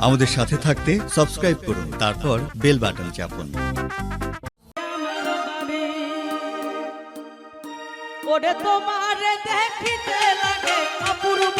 আমাদের সাথে থাকতে সাবস্ক্রাইব করুন তারপর বেল বাটন চাপুন। ওরে তোমার দেখিতে লাগে অপূর্ব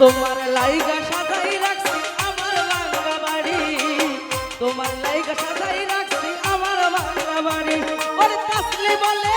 তোমার লাইগা সাজাই রাখছি আমার ভাঙা বাড়ি। তোমার লাইগা সাজাই রাখছি আমার ভাঙা বাড়ি। ওর তাসলি বলে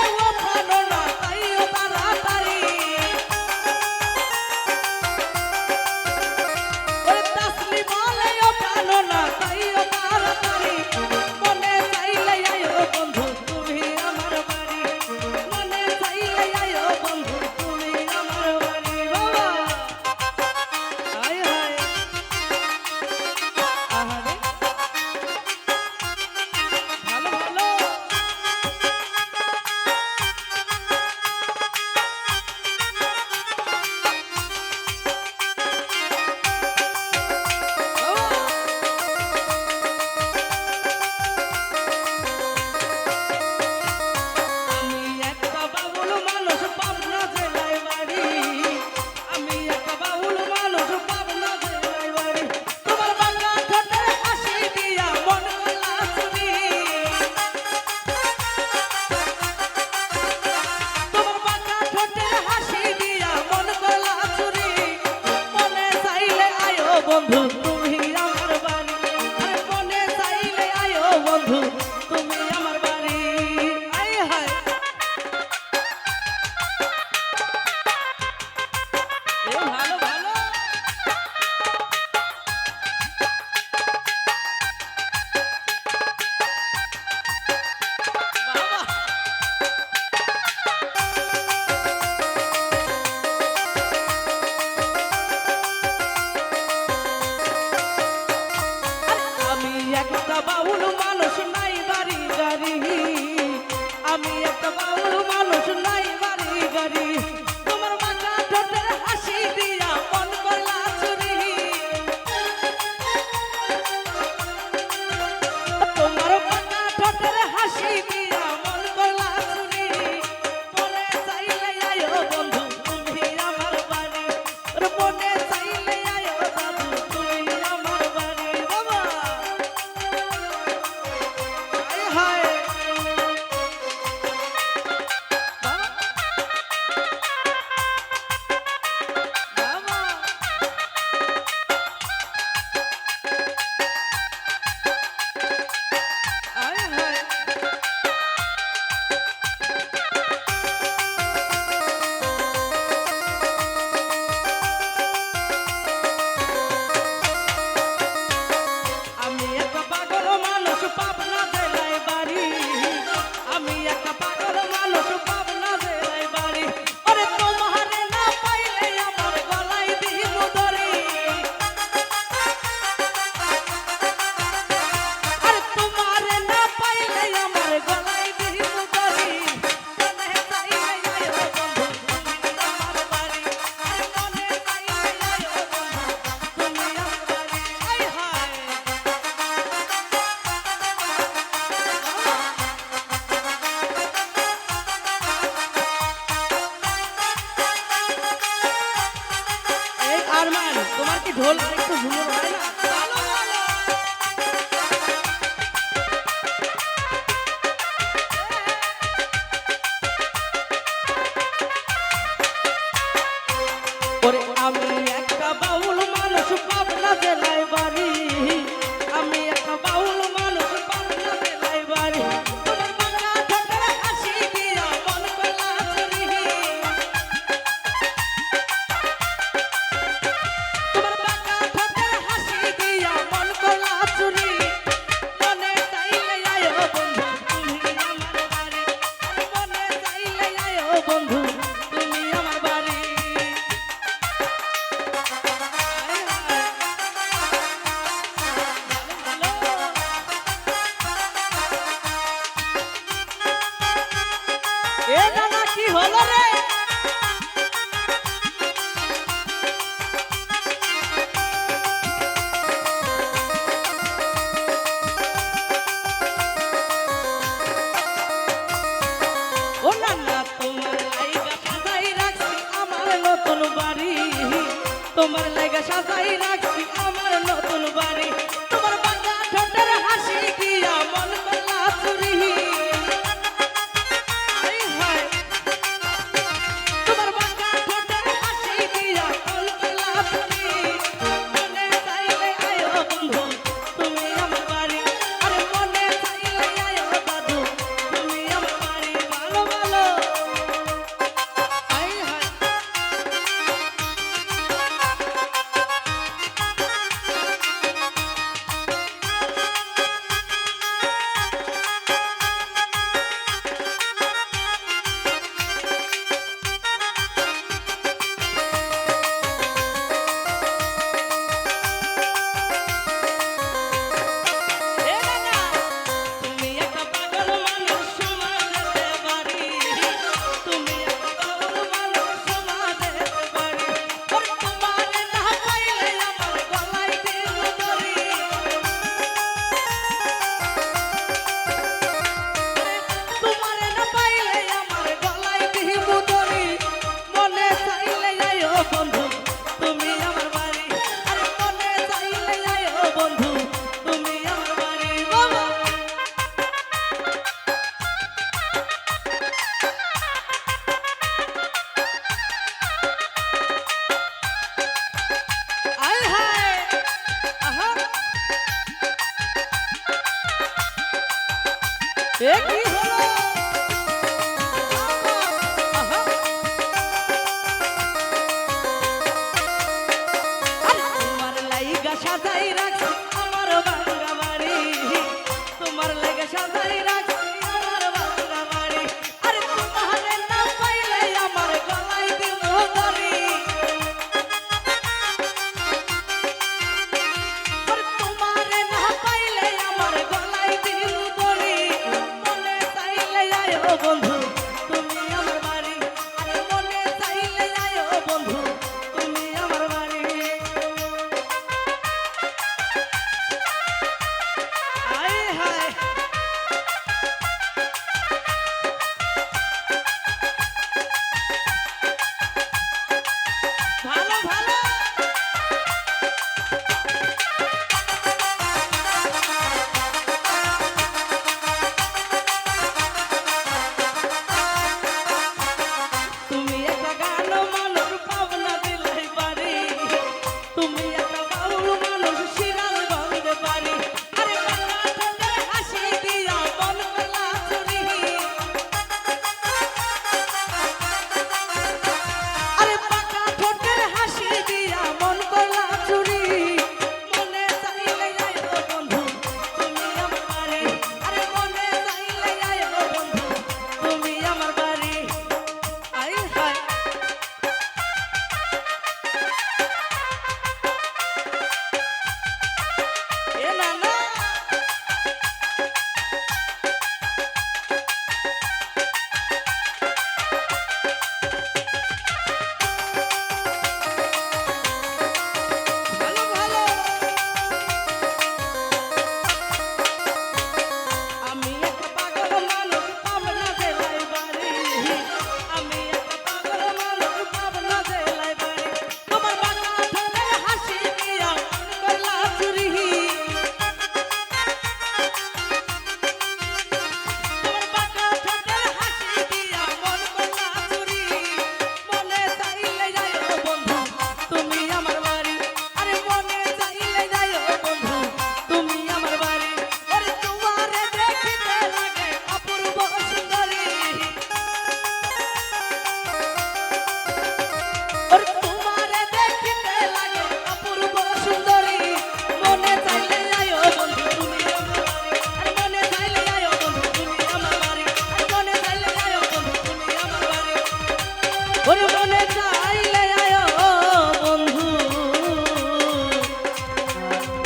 ঢোল আর হয় না।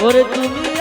ওরে তুমি